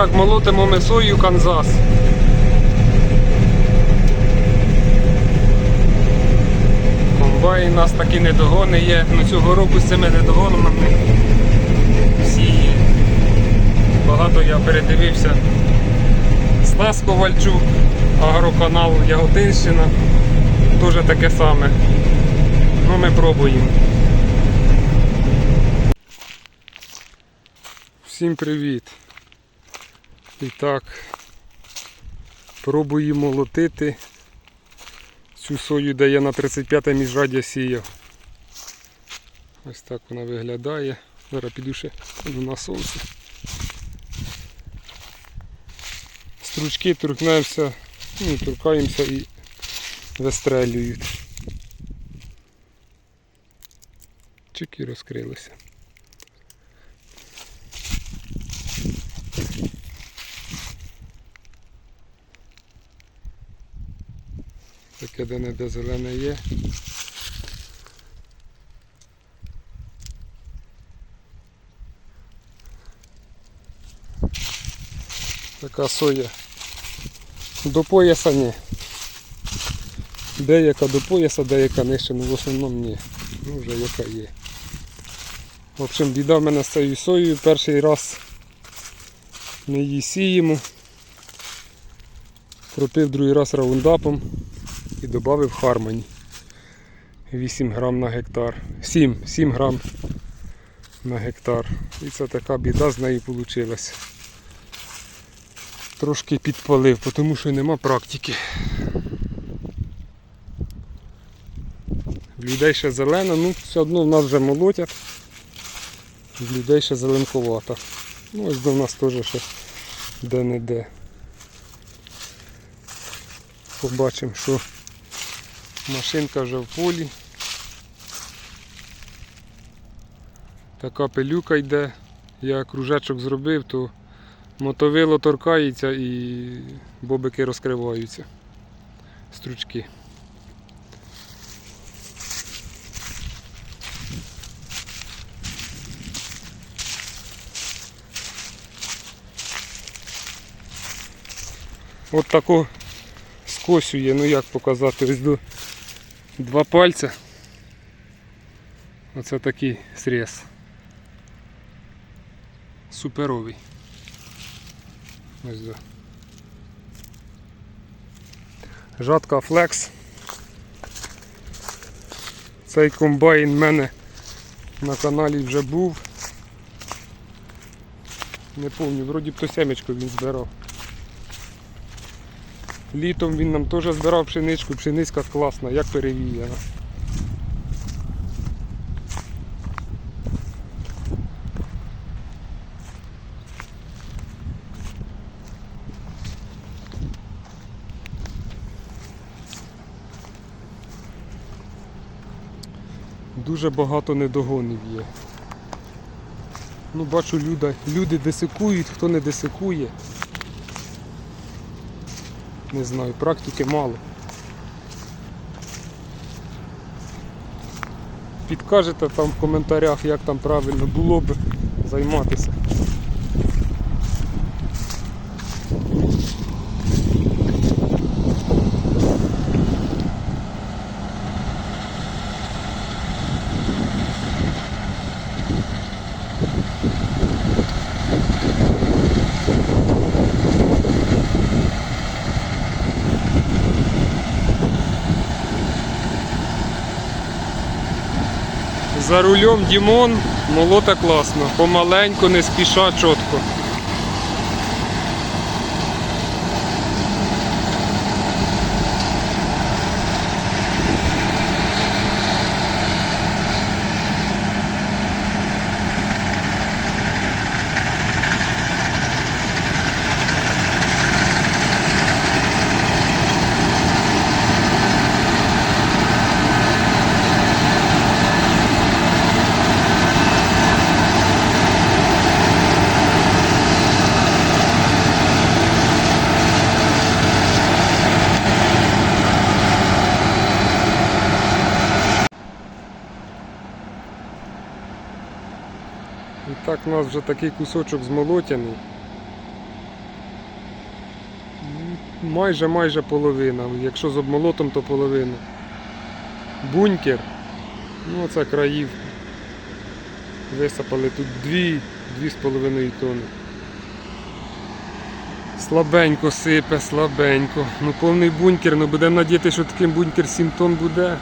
так, молотимо ми сою Канзас. Комбайн у нас такі недогони є. Ну цього року з цими недогонами всі є. багато я передивився. Стас Ковальчук, агроканал Яготинщина. Теж таке саме. Ну ми пробуємо. Всім привіт! І так, пробуємо молотити цю сою, де я на 35 міжраддя сіяв. Ось так вона виглядає. Зараз піду ще на сонце. Стручки торкнемося, ну, торкаємося і вистрелюють. Чеки розкрилися. Таке де не де зелене є. Така соя. До пояса ні. Деяка до пояса, деяка нижче, ну в основному ні. Ну вже яка є. В общем, біда в мене з цією соєю. Перший раз ми її сіємо. Пропив другий раз раундапом і додав Хармоні 8 грам на гектар. 7, 7 грам на гектар. І це така біда з нею вийшла. Трошки підпалив, тому що нема практики. В людей ще зелена, ну все одно в нас вже молотять. В людей ще зеленковата. Ну ось до нас теж ще де-не-де. Побачимо, що машинка вже в полі. Така пилюка йде. Я кружечок зробив, то мотовило торкається і бобики розкриваються. Стручки. От таку скосює, ну як показати, ось до два пальця. Оце такий срез. Суперовий. Ось до. Жатка Flex. Цей комбайн в мене на каналі вже був. Не пам'ятаю, вроді б то семечко він збирав. Літом він нам теж збирав пшеничку, пшеницька класна, як перевіяна. Дуже багато недогонів є. Ну, бачу, люди, люди десикують, хто не десикує. Не знаю, практики мало. Підкажете там в коментарях, як там правильно було б займатися. За рулем Дімон молота класно, помаленьку, не спіша, чітко. І так у нас вже такий кусочок змолотяний. майже майже половина. Якщо з обмолотом, то половина. Бункер. Ну, це країв. Висипали тут 2-2,5 тонни. Слабенько сипе, слабенько. Ну повний бункер, ну будемо надіяти, що таким бункер 7 тонн буде.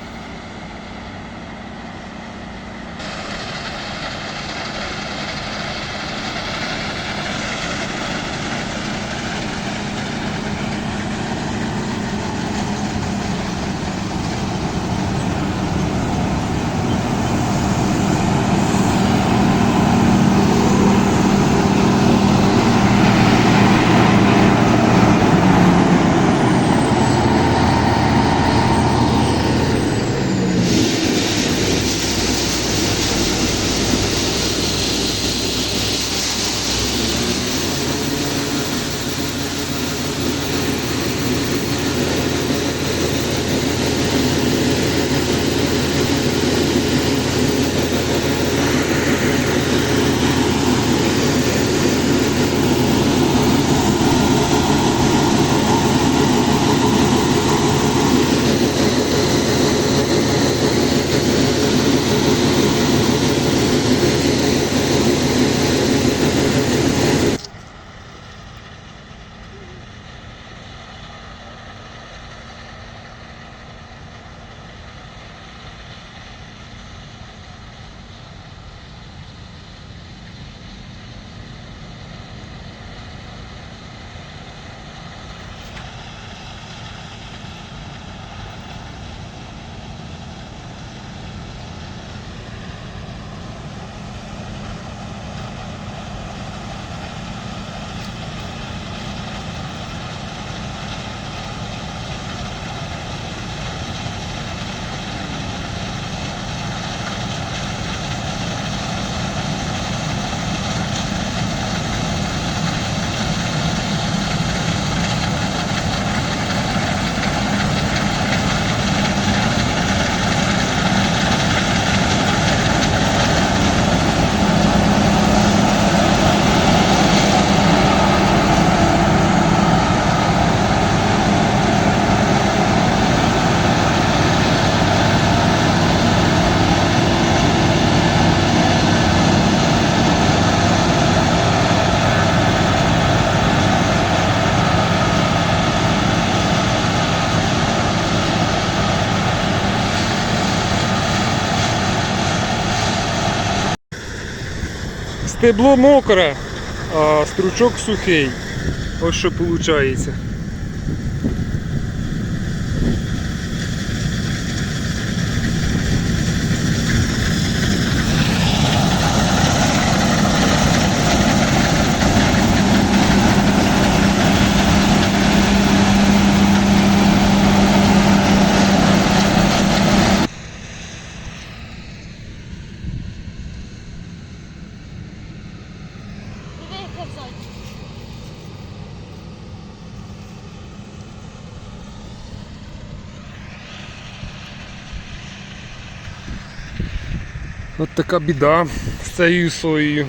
Стебло мокре, а стручок сухий. Ось що виходить. От така біда з цією соєю.